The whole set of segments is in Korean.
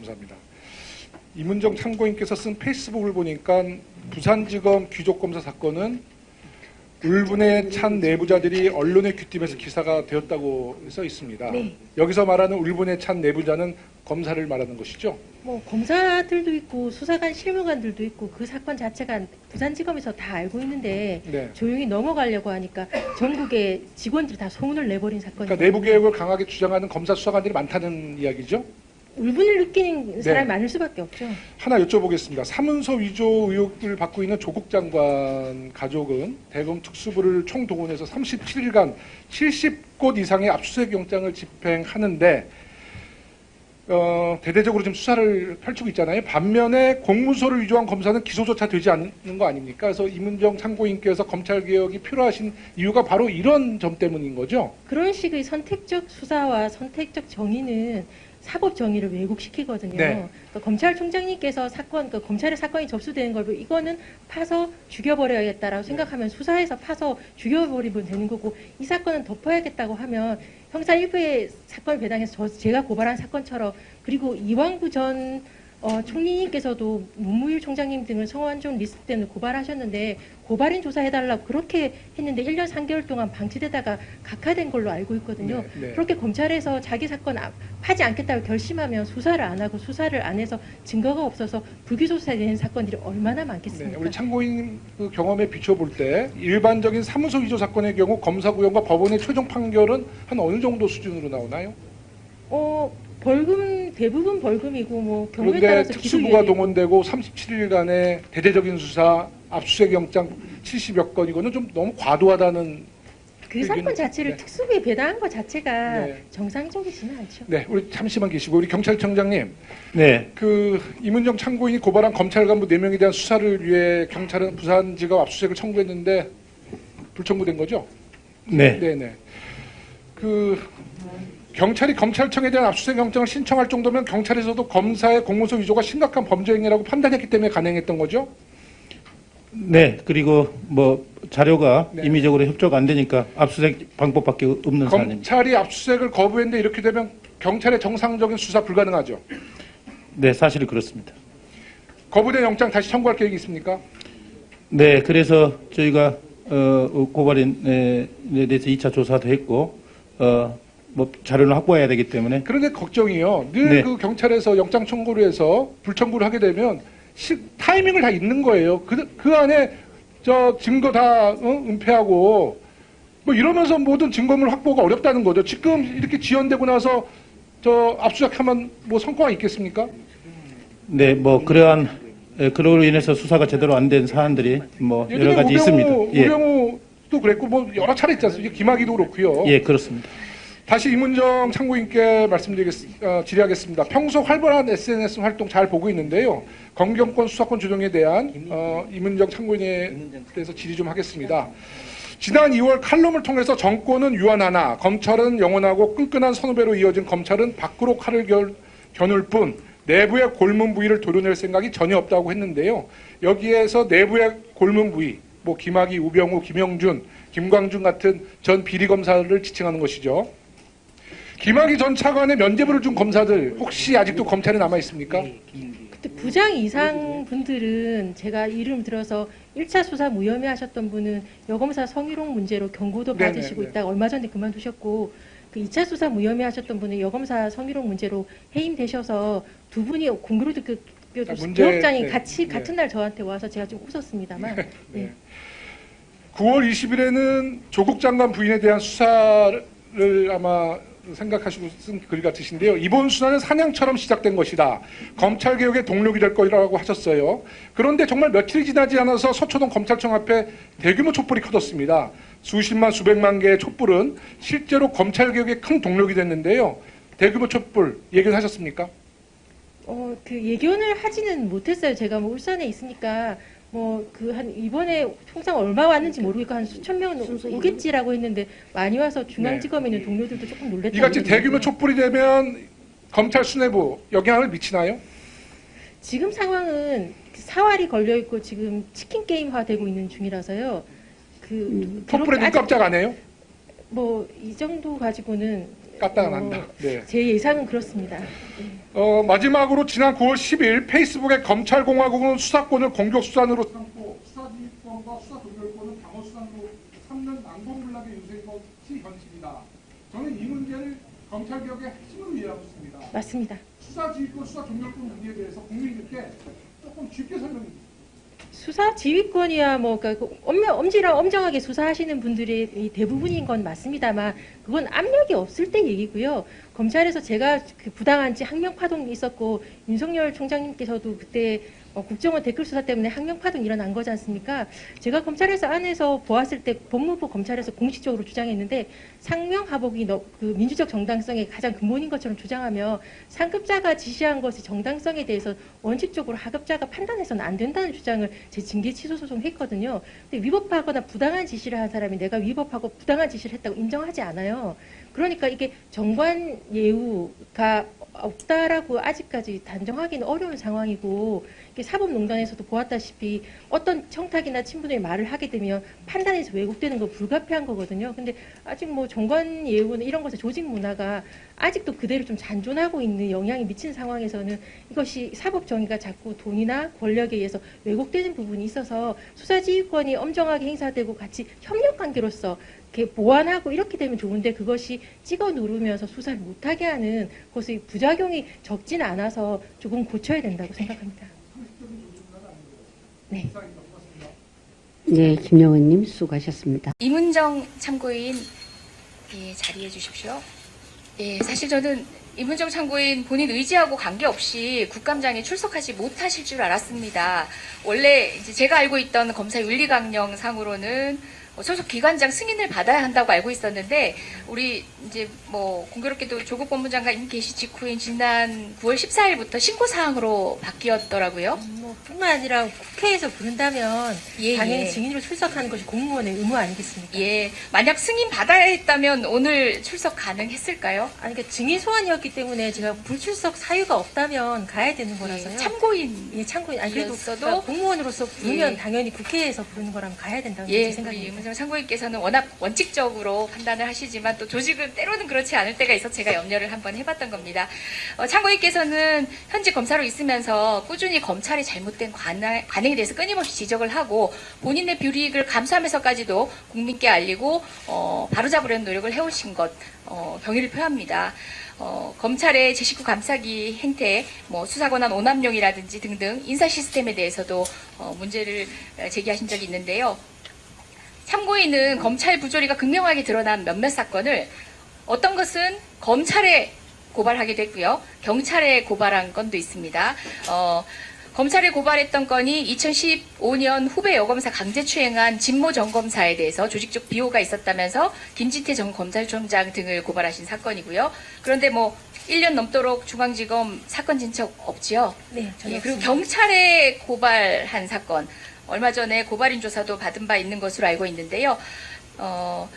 감사합니다. 이문정 참고인께서 쓴 페이스북을 보니까 부산지검 귀족검사 사건은 울분에 찬 내부자들이 언론에 귀띔해서 기사가 되었다고 써 있습니다. 네. 여기서 말하는 울분에 찬 내부자는 검사를 말하는 것이죠. 뭐 검사들도 있고 수사관 실무관들도 있고 그 사건 자체가 부산지검에서 다 알고 있는데 네. 조용히 넘어가려고 하니까 전국의 직원들이 다 소문을 내버린 사건이에요. 그러니까 내부 개혁을 강하게 주장하는 검사 수사관들이 많다는 이야기죠. 울분을 느끼는 사람이 네. 많을 수밖에 없죠. 하나 여쭤보겠습니다. 사문서 위조 의혹을 받고 있는 조국 장관 가족은 대검 특수부를 총동원해서 37일간 70곳 이상의 압수수색 영장을 집행하는데 어, 대대적으로 지금 수사를 펼치고 있잖아요. 반면에 공문서를 위조한 검사는 기소조차 되지 않는 거 아닙니까? 그래서 이문정 참고인께서 검찰 개혁이 필요하신 이유가 바로 이런 점 때문인 거죠. 그런 식의 선택적 수사와 선택적 정의는 사법 정의를 왜곡시키거든요. 네. 그러니까 검찰총장님께서 사건, 그러니까 검찰의 사건이 접수되는 걸 이거는 파서 죽여버려야겠다라고 생각하면 수사해서 파서 죽여버리면 되는 거고 이 사건은 덮어야겠다고 하면 형사 일부의 사건을 배당해서 저, 제가 고발한 사건처럼 그리고 이왕구 전 어, 총리님께서도 문무일 총장님 등을 성완종 리스트 때문에 고발하셨는데 고발인 조사해달라고 그렇게 했는데 1년 3개월 동안 방치되다가 각하된 걸로 알고 있거든요. 네, 네. 그렇게 검찰에서 자기 사건 아- 하지 않겠다고 결심하면 수사를 안 하고 수사를 안 해서 증거가 없어서 불기소되는 사건들이 얼마나 네, 많겠습니까? 우리 참고인 그 경험에 비춰볼 때 일반적인 사무소 위조 사건의 경우 검사 구형과 법원의 최종 판결은 한 어느 정도 수준으로 나오나요? 어, 벌금 대부분 벌금이고 뭐 경우에 그런데 따라서 특수부가 기소유예 동원되고 37일간의 대대적인 수사, 압수수색 영장 70여 건 이거는 좀 너무 과도하다는 그 사건 자체를 네. 특수부에 배당한 것 자체가 네. 정상적이지는 않죠. 네, 우리 잠시만 계시고 우리 경찰청장님 네, 그 이문정 참고인이 고발한 검찰 간부 4명에 대한 수사를 위해 경찰은 부산지검 압수수색을 청구했는데 불청구된 거죠? 네, 네 네. 그 경찰이 검찰청에 대한 압수수색 영장을 신청할 정도면 경찰에서도 검사의 공문서 위조가 심각한 범죄 행위라고 판단했기 때문에 가능했던 거죠? 네. 그리고 뭐 자료가 네. 임의적으로 협조가 안 되니까 압수수색 방법밖에 없는 사안입니다. 검찰이 압수수색을 거부했는데 이렇게 되면 경찰의 정상적인 수사 불가능하죠. 네, 사실이 그렇습니다. 거부된 영장 다시 청구할 계획이 있습니까? 네, 그래서 저희가 어, 고발인에 대해서 2차 조사도 했고 어, 뭐 자료를 확보해야 되기 때문에 그런데 걱정이요. 늘 네. 그 경찰에서 영장 청구를 해서 불청구를 하게 되면 시, 타이밍을 다 잊는 거예요. 그, 그 안에 저 증거 다 어? 은폐하고 뭐 이러면서 모든 증거물 확보가 어렵다는 거죠. 지금 이렇게 지연되고 나서 저 압수수색하면 뭐 성과가 있겠습니까? 네, 뭐 그러한 에, 그로 인해서 수사가 제대로 안 된 사안들이 뭐 여러 가지 있습니다. 예, 우병우도 그랬고 뭐 여러 차례 있지 않습니까? 김학의도 그렇고요. 예, 그렇습니다. 다시 이문정 참고인께 말씀드리겠, 어. 평소 활발한 SNS 활동 잘 보고 있는데요. 검경권 수사권 조정에 대한 어, 이문정 참고인에 대해서 질의 좀 하겠습니다. 지난 2월 칼럼을 통해서 정권은 유한하나 검찰은 영원하고 끈끈한 선후배로 이어진 검찰은 밖으로 칼을 결, 겨눌 뿐 내부의 골문 부위를 도려낼 생각이 전혀 없다고 했는데요. 여기에서 내부의 골문 부위, 뭐 김학의, 우병우, 김영준, 김광준 같은 전 비리 검사를 지칭하는 것이죠. 김학의 전 차관의 면죄부를 준 검사들 혹시 아직도 검찰에 남아 있습니까? 그때 부장 이상 분들은 제가 이름 들어서 1차 수사 무혐의 하셨던 분은 여검사 성희롱 문제로 경고도 받으시고 네. 있다가 얼마 전에 그만두셨고 그 2차 수사 무혐의 하셨던 분은 여검사 성희롱 문제로 해임되셔서 두 분이 공교롭게 그 아, 교육장이 네, 같이 네. 같은 날 저한테 와서 제가 좀 웃었습니다만 네. 9월 20일에는 조국 장관 부인에 대한 수사를 아마 생각하시고 쓴 글 같으신데요. 이번 수사는 사냥처럼 시작된 것이다. 검찰 개혁의 동력이 될 거라고 하셨어요. 그런데 정말 며칠이 지나지 않아서 서초동 검찰청 앞에 대규모 촛불이 커졌습니다. 수십만 수백만 개의 촛불은 실제로 검찰 개혁의 큰 동력이 됐는데요. 대규모 촛불 예견 하셨습니까? 어, 그 예견을 하지는 못했어요. 제가 뭐 울산에 있으니까 뭐 그 한 이번에 총상 얼마 왔는지 모르겠고 한 수천 명은 오겠지라고 했는데 많이 와서 중앙지검에 있는 동료들도 조금 놀랬다고 이같이. 대규모 촛불이 되면 검찰 수뇌부 영향을 미치나요? 지금 상황은 사활이 걸려 있고 지금 치킨 게임화 되고 있는 중이라서요. 그 촛불에 눈 깜짝 안 해요? 뭐 이 정도 가지고는 까딱 안 어. 한다. 네. 제 예상은 그렇습니다. 어, 마지막으로 지난 9월 10일 페이스북에 검찰공화국은 수사권을 공격 수단으로 삼고 수사지휘권과 수사조절권을 방어 수단으로 삼는 난공불락의 유세인 것이 현실이다. 저는 이 문제를 검찰개혁의 핵심으로 이해하고 있습니다. 맞습니다. 수사지휘권, 수사조절권 문제에 대해서 국민들께 조금 쉽게 설명해 주세요. 수사 지휘권이야 뭐 그러니까 그 엄, 엄지랑 엄정하게 수사하시는 분들이 이 대부분인 건 맞습니다만 그건 압력이 없을 때 얘기고요. 검찰에서 제가 그 부당한지 항명 파동이 있었고 윤석열 총장님께서도 그때 어, 국정원 댓글 수사 때문에 항명 파동 일어난 거지 않습니까? 제가 검찰에서 안에서 보았을 때 법무부 검찰에서 공식적으로 주장했는데 상명 하복이 너- 그 민주적 정당성의 가장 근본인 것처럼 주장하며 상급자가 지시한 것의 정당성에 대해서 원칙적으로 하급자가 판단해서는 안 된다는 주장을 제 징계 취소 소송 했거든요. 근데 위법하거나 부당한 지시를 한 사람이 내가 위법하고 부당한 지시를 했다고 인정하지 않아요. 그러니까 이게 정관 예우가 없다라고 아직까지 단정하기는 어려운 상황이고 사법농단에서도 보았다시피 어떤 청탁이나 친분의 말을 하게 되면 판단에서 왜곡되는 건 불가피한 거거든요. 근데 아직 뭐 정관 예우는 이런 것의 조직 문화가 아직도 그대로 좀 잔존하고 있는 영향이 미친 상황에서는 이것이 사법 정의가 자꾸 돈이나 권력에 의해서 왜곡되는 부분이 있어서 수사지휘권이 엄정하게 행사되고 같이 협력 관계로서 이렇게 보완하고 이렇게 되면 좋은데 그것이 찍어 누르면서 수사를 못하게 하는 것의 부작용이 적진 않아서 조금 고쳐야 된다고 생각합니다. 네. 네, 김영은님 수고하셨습니다. 이문정 참고인 예, 자리해 주십시오. 예, 사실 저는 이문정 참고인 본인 의지하고 관계없이 국감장에 출석하지 못하실 줄 알았습니다. 원래 이제 제가 알고 있던 검사 윤리강령 상으로는 어, 소속 기관장 승인을 받아야 한다고 알고 있었는데 우리 이제 뭐 공교롭게도 조국 법무장관 임계시 직후인 지난 9월 14일부터 신고 사항으로 바뀌었더라고요. 뭐 뿐만 아니라 국회에서 부른다면 예, 당연히 예. 증인으로 출석하는 것이 공무원의 의무 아니겠습니까? 예, 만약 승인 받아야 했다면 오늘 출석 가능했을까요? 아니 그러니까 증인 소환이었기 때문에 제가 불출석 사유가 없다면 가야 되는 거라서요. 예, 참고인 예, 참고인 아니 그래도 그러니까 공무원으로서 부르면 예. 당연히 국회에서 부르는 거라면 가야 된다는 예, 생각입니다. 이문정 참고인께서는 워낙 원칙적으로 판단을 하시지만 또 조직은 때로는 그렇지 않을 때가 있어 제가 염려를 한번 해봤던 겁니다. 어, 참고인께서는 현직 검사로 있으면서 꾸준히 검찰의 잘못된 관행, 관행에 대해서 끊임없이 지적을 하고 본인의 불이익을 감수하면서까지도 국민께 알리고 어, 바로잡으려는 노력을 해오신 것 어, 경의를 표합니다. 어, 검찰의 제19 감사기 행태, 뭐 수사권한 오남용이라든지 등등 인사 시스템에 대해서도 어, 문제를 제기하신 적이 있는데요. 참고인은 검찰 부조리가 극명하게 드러난 몇몇 사건을 어떤 것은 검찰에 고발하게 됐고요. 경찰에 고발한 건도 있습니다. 어, 검찰에 고발했던 건이 2015년 후배 여검사 강제 추행한 진모 전검사에 대해서 조직적 비호가 있었다면서 김진태 전 검찰총장 등을 고발하신 사건이고요. 그런데 뭐 1년 넘도록 중앙지검 사건 진척 없지요. 네, 예, 그리고. 경찰에 고발한 사건 얼마 전에 고발인 조사도 받은 바 있는 것으로 알고 있는데요. 어,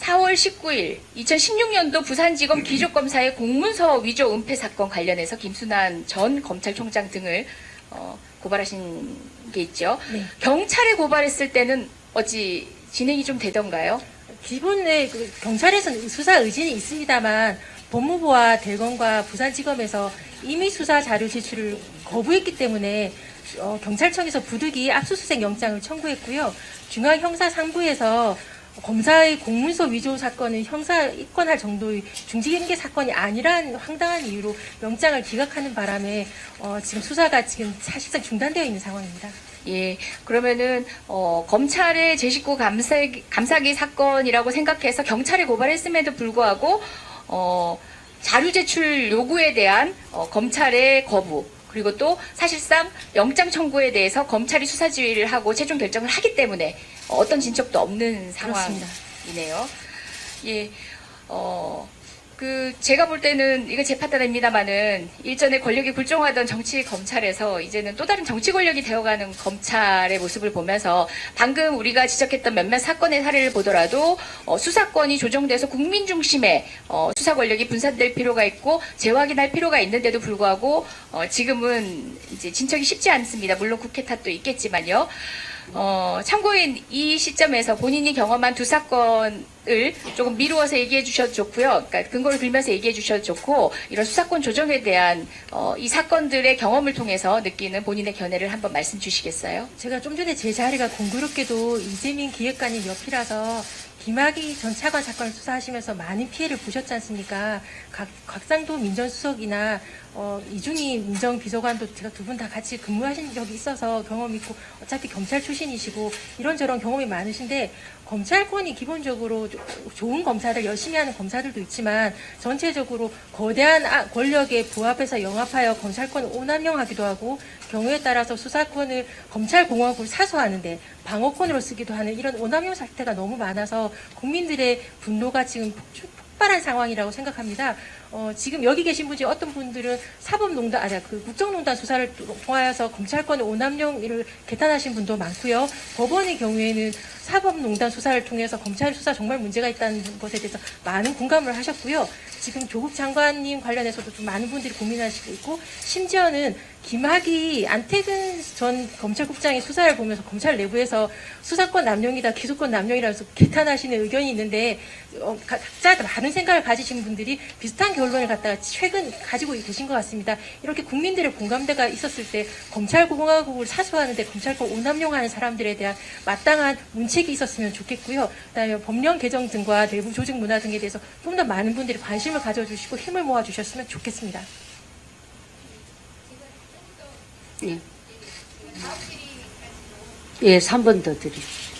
4월 19일 2016년도 부산지검 기족검사의 공문서 위조 은폐 사건 관련해서 김순환 전 검찰총장 등을 어, 고발하신 게 있죠. 네. 경찰에 고발했을 때는 어찌 진행이 좀 되던가요? 기본에 그 경찰에서는 수사 의진이 있습니다만 법무부와 대검과 부산지검에서 이미 수사 자료 제출을 거부했기 때문에 어, 경찰청에서 부득이 압수수색 영장을 청구했고요. 중앙형사상부에서 검사의 공문서 위조 사건을 형사 입건할 정도의 중지경계 사건이 아니란 황당한 이유로 영장을 기각하는 바람에 어, 지금 수사가 지금 사실상 중단되어 있는 상황입니다. 예, 그러면은 어, 검찰의 제19 감사기, 감사기 사건이라고 생각해서 경찰에 고발했음에도 불구하고 어, 자료 제출 요구에 대한 어, 검찰의 거부 그리고 또 사실상 영장 청구에 대해서 검찰이 수사 지휘를 하고 최종 결정을 하기 때문에 어떤 진척도 없는. 상황이네요. 예, 어, 그 제가 볼 때는 이거 제 판단입니다만은 일전에 권력이 굴종하던 정치 검찰에서 이제는 또 다른 정치 권력이 되어가는 검찰의 모습을 보면서 방금 우리가 지적했던 몇몇 사건의 사례를 보더라도 어, 수사권이 조정돼서 국민 중심의 어, 수사 권력이 분산될 필요가 있고 재확인할 필요가 있는데도 불구하고 어, 지금은 이제 진척이 쉽지 않습니다. 물론 국회 탓도 있겠지만요. 어, 참고인 이 시점에서 본인이 경험한 두 사건을 조금 미루어서 얘기해 주셔도 좋고요. 그러니까 근거를 들면서 얘기해 주셔도 좋고 이런 수사권 조정에 대한 어, 이 사건들의 경험을 통해서 느끼는 본인의 견해를 한번 말씀 주시겠어요? 제가 좀 전에 제 자리가 공교롭게도 이재민 기획관님 옆이라서 김학의 전 차관 사건을 수사하시면서 많은 피해를 보셨지 않습니까? 각, 곽상도 민정수석이나 어, 이준희 민정비서관도 제가 두 분 다 같이 근무하신 적이 있어서 경험 있고 어차피 경찰 출신이시고 이런저런 경험이 많으신데 검찰권이 기본적으로 조- 좋은 검사들 열심히 하는 검사들도 있지만 전체적으로 거대한 아- 권력에 부합해서 영합하여 검찰권을 오남용하기도 하고 경우에 따라서 수사권을 검찰공화국을 사수하는데 방어권으로 쓰기도 하는 이런 오남용 사태가 너무 많아서 국민들의 분노가 지금 폭발한 상황이라고 생각합니다. 어, 지금 여기 계신 분 중에 어떤 분들은 사법농단, 아니, 그 국정농단 수사를 통하여서 검찰권의 오남용을 개탄하신 분도 많고요. 법원의 경우에는 사법농단 수사를 통해서 검찰 수사 정말 문제가 있다는 것에 대해서 많은 공감을 하셨고요. 지금 조국 장관님 관련해서도 좀 많은 분들이 고민하시고 있고, 심지어는 김학이 안태근 전 검찰국장의 수사를 보면서 검찰 내부에서 수사권 남용이다, 기소권 남용이라서 개탄하시는 의견이 있는데 어, 가- 각자 많은 생각을 가지신 분들이 비슷한 결론을 갖다가 최근 가지고 계신 것 같습니다. 이렇게 국민들의 공감대가 있었을 때 검찰공화국을 사수하는데 검찰권 오남용하는 사람들에 대한 마땅한 문책이 있었으면 좋겠고요. 그다음에 법령 개정 등과 내부 조직 문화 등에 대해서 좀 더 많은 분들이 관심을 가져주시고 힘을 모아주셨으면 좋겠습니다. 예. 예, 3번 더 드립시오.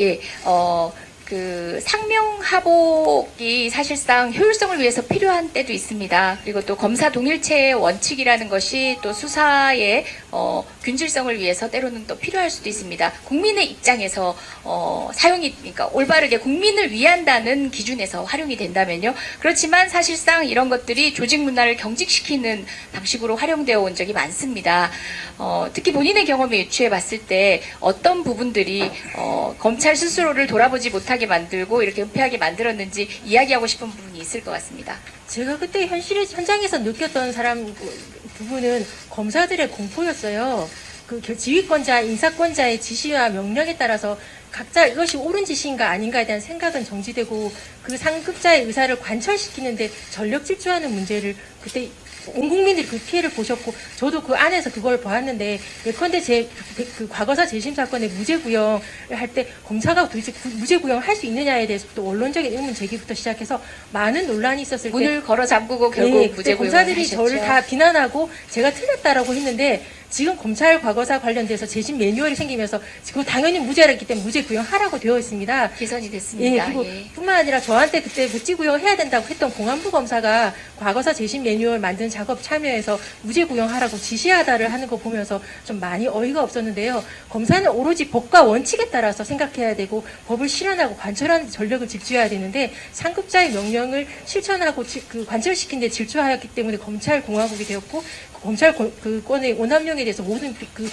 예, 어, 그 상명 하복이 사실상 효율성을 위해서 필요한 때도 있습니다. 그리고 또 검사 동일체의 원칙이라는 것이 또 수사의 어, 균질성을 위해서 때로는 또 필요할 수도 있습니다. 국민의 입장에서 어, 사용이 그러니까 올바르게 국민을 위한다는 기준에서 활용이 된다면요. 그렇지만 사실상 이런 것들이 조직 문화를 경직시키는 방식으로 활용되어 온 적이 많습니다. 어, 특히 본인의 경험에 유추해 봤을 때 어떤 부분들이 어, 검찰 스스로를 돌아보지 못하게 만들고 이렇게 은폐하게 만들었는지 이야기하고 싶은 부분이 있을 것 같습니다. 제가 그때 현실 현장에서 느꼈던 사람 그 부분은 검사들의 공포였어요. 그 결- 지휘권자, 인사권자의 지시와 명령에 따라서 각자 이것이 옳은 지시인가 아닌가에 대한 생각은 정지되고 그 상급자의 의사를 관철시키는데 전력 질주하는 문제를 그때 온 국민들이 그 피해를 보셨고 저도 그 안에서 그걸 보았는데 예컨대 제 그 과거사 재심 사건의 무죄 구형을 할 때 검사가 도대체 그 무죄 구형을 할 수 있느냐에 대해서부터 원론적인 의문 제기부터 시작해서 많은 논란이 있었을 때 문을 걸어 잠그고 결국 네, 무죄 그때 구형을 검사들이 하셨죠. 저를 다 비난하고 제가 틀렸다라고 했는데 지금 검찰 과거사 관련돼서 재심 매뉴얼이 생기면서 지금 당연히 무죄라기 때문에 무죄 구형하라고 되어 있습니다. 개선이 예, 됐습니다. 그리고 예. 뿐만 아니라 저한테 그때 무죄 구형해야 된다고 했던 공안부 검사가 과거사 재심 매뉴얼 만든 작업 참여해서 무죄 구형하라고 지시하다를 하는 거 보면서 좀 많이 어이가 없었는데요. 검사는 오로지 법과 원칙에 따라서 생각해야 되고 법을 실현하고 관철하는 데 전력을 집중해야 되는데 상급자의 명령을 실천하고 지- 그 관철시킨 데 질주하였기 때문에 검찰 공화국이 되었고 그 검찰 권- 그 권의 오남용에 대해서 모든 피- 그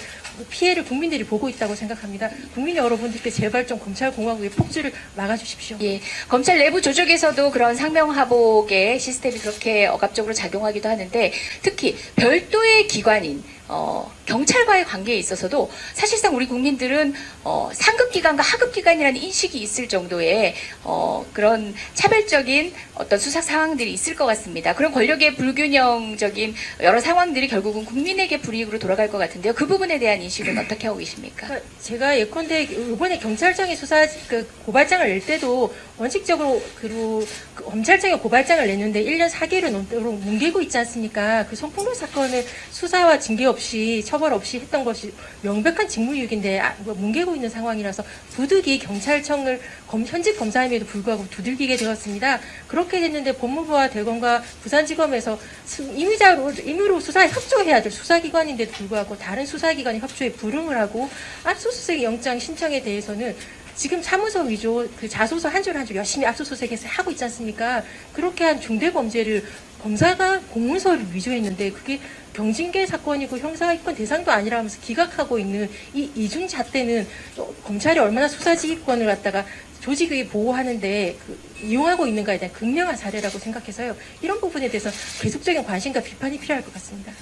피해를 국민들이 보고 있다고 생각합니다. 국민 여러분들께 제발 좀 검찰 공화국의 폭주를 막아주십시오. 예, 검찰 내부 조직에서도 그런 상명하복의 시스템이 그렇게 억압적으로 작용하기도 하는데 특히 별도의 기관인 어, 경찰과의 관계에 있어서도 사실상 우리 국민들은 어, 상급 기관과 하급 기관이라는 인식이 있을 정도의 어, 그런 차별적인 어떤 수사 상황들이 있을 것 같습니다. 그런 권력의 불균형적인 여러 상황들이 결국은 국민에게 불이익으로 돌아갈 것 같은데요. 그 부분에 대한 인식은 어떻게 하고 계십니까? 그러니까 제가 예컨대 이번에 경찰청이 수사 그 고발장을 낼 때도 원칙적으로 그 검찰청에 고발장을 냈는데 1년 4개월을 넘도록 뭉개고 있지 않습니까? 그 성폭력 사건을 수사와 징계 없이 처벌 없이 했던 것이 명백한 직무유기인데 아, 뭐 뭉개고 있는 상황이라서 부득이 경찰청을 검- 현직 검사임에도 불구하고 두들기게 되었습니다. 그렇게 됐는데 법무부와 대검과 부산지검에서 수- 임의자로 임의로 수사에 협조해야 될 수사기관인데도 불구하고 다른 수사기관이 협조에 불응을 하고 압수수색 영장 신청에 대해서는 지금 사무소 위조 그 자소서 한 줄 한 줄 열심히 압수수색해서 하고 있지 않습니까? 그렇게 한 중대 범죄를 검사가 공문서를 위조했는데 그게 경징계 사건이고 형사입건 대상도 아니라 하면서 기각하고 있는 이 이중 잣대는 또 검찰이 얼마나 수사지휘권을 갖다가 조직의 보호하는데 그 이용하고 있는가에 대한 극명한 사례라고 생각해서요. 이런 부분에 대해서 계속적인 관심과 비판이 필요할 것 같습니다.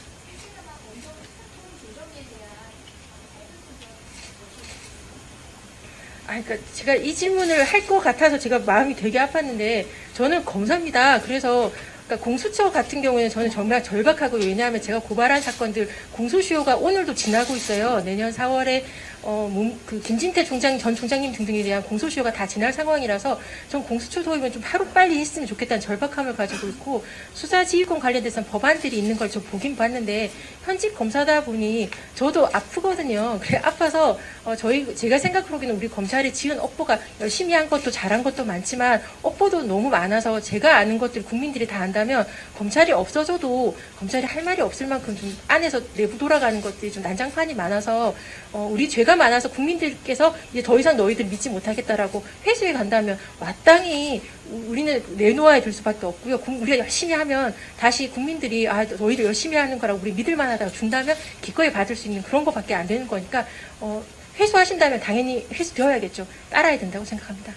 아, 그러니까 제가 이 질문을 할 것 같아서 제가 마음이 되게 아팠는데 저는 검사입니다. 그래서 그러니까 공수처 같은 경우에는 저는 정말 절박하고 왜냐하면 제가 고발한 사건들 공소시효가 오늘도 지나고 있어요. 내년 4월에 어, 문- 그 김진태 총장 전 총장님 등등에 대한 공소시효가 다 지날 상황이라서 전 공수처 도입은 좀 하루 빨리 했으면 좋겠다는 절박함을 가지고 있고 수사 지휘권 관련돼서 법안들이 있는 걸좀 보긴 봤는데 현직 검사다 보니 저도 아프거든요. 그래 아파서 어, 저희 제가 생각하기에는 우리 검찰이 지은 업보가 열심히 한 것도 잘한 것도 많지만 업보도 너무 많아서 제가 아는 것들 국민들이 다 안다면 검찰이 없어져도 검찰이 할 말이 없을 만큼 좀 안에서 내부 돌아가는 것들이 좀 난장판이 많아서 어, 우리 죄가 많아서 국민들께서 이제 더 이상 너희들 믿지 못하겠다라고 회수해 간다면 마땅히 우리는 내놓아야 될 수밖에 없고요. 국- 우리가 열심히 하면 다시 국민들이 아 너희들 열심히 하는 거라고 우리 믿을 만하다고 준다면 기꺼이 받을 수 있는 그런 것밖에 안 되는 거니까 어, 회수하신다면 당연히 회수되어야겠죠. 따라야 된다고 생각합니다.